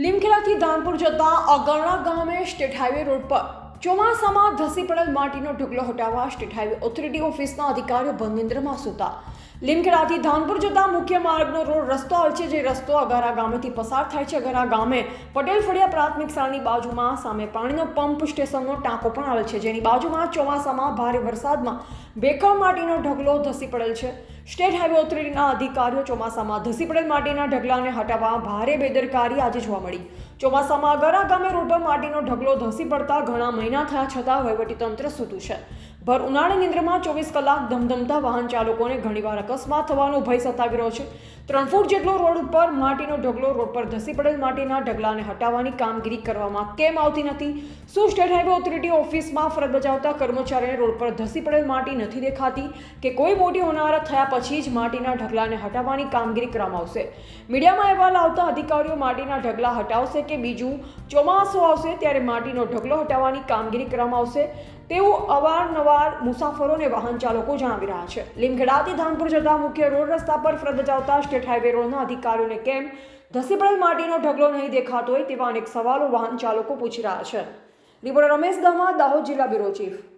લીમખેડાથી ધાનપુર જતા અગરણા ગામે state highway road પર ચોમાસામાં ધસી પડેલ માટીનો ઢગલો હટાવવા સ્ટેટ હાઈવે ઓથોરિટી ઓફિસના અધિકારીઓ બંધિન્દ્રમાં સૂતા. લીમખેડાથી ધાનપુર જતા મુખ્ય માર્ગનો રોડ રસ્તો આવે છે, જે રસ્તો અગારા ગામેથી પસાર થાય છે. અગારા ગામે પટેલ ફળિયા પ્રાથમિક શાળાની બાજુમાં સામે પાણીનો પંપ સ્ટેશનનો ટાંકો પણ આવેલ છે. જેની બાજુમાં ચોમાસામાં ભારે વરસાદમાં બેકળ માટીનો ઢગલો ધસી પડેલ છે. સ્ટેટ હાઈવે ઓથોરિટીના અધિકારીઓ ચોમાસામાં ધસી પડેલ માટીના ઢગલાને હટાવવા ભારે બેદરકારી આજે જોવા મળી. ચોમાસામાં અગારા ગામે રોડ પર માટીનો ઢગલો ધસી પડતા ઘણા મહિના થયા છતાં વહીવટીતંત્ર સૂતું છે. ભર ઉનાળા નિંદ્રમાં ચોવીસ કલાક ધમધમતા વાહન ચાલકોને ઘણીવાર અકસ્માત થવાનો ભય સતાવી રહ્યો છે. ત્રણ ફૂટ જેટલો રોડ ઉપર માટીનો ઢગલો રોડ પર ધસી પડેલ માટીના ઢગલાને હટાવવાની કામગીરી કરવામાં કેમ આવતી નથી? શું સ્ટેટ હાઈવે ઓથોરિટી ઓફિસમાં ફરજ બજાવતા કર્મચારીને રોડ પર ધસી પડેલ માટી નથી દેખાતી કે કોઈ મોટી હોનારત થયા પછી જ માટીના ઢગલાને હટાવવાની કામગીરી કરવામાં મીડિયામાં અહેવાલ આવતા અધિકારીઓ માટીના ઢગલા હટાવશે કે બીજું ચોમાસું આવશે ત્યારે માટીનો ઢગલો હટાવવાની કામગીરી કરવામાં આવશે તેવું અવારનવાર મુસાફરો અને વાહન ચાલકો જણાવી રહ્યા છે. લીમખેડાથી ધાનપુર જતા મુખ્ય રોડ રસ્તા પર ફરજ બજાવતા સ્ટેટ હાઈવે રોડના અધિકારીઓને કેમ ધસી પડેલ માટીનો ઢગલો નહીં દેખાતો હોય તેવા અનેક સવાલો વાહન ચાલકો પૂછી રહ્યા છે. રિપોર્ટર રમેશ દમા દાહોદ જિલ્લા બ્યુરો ચીફ.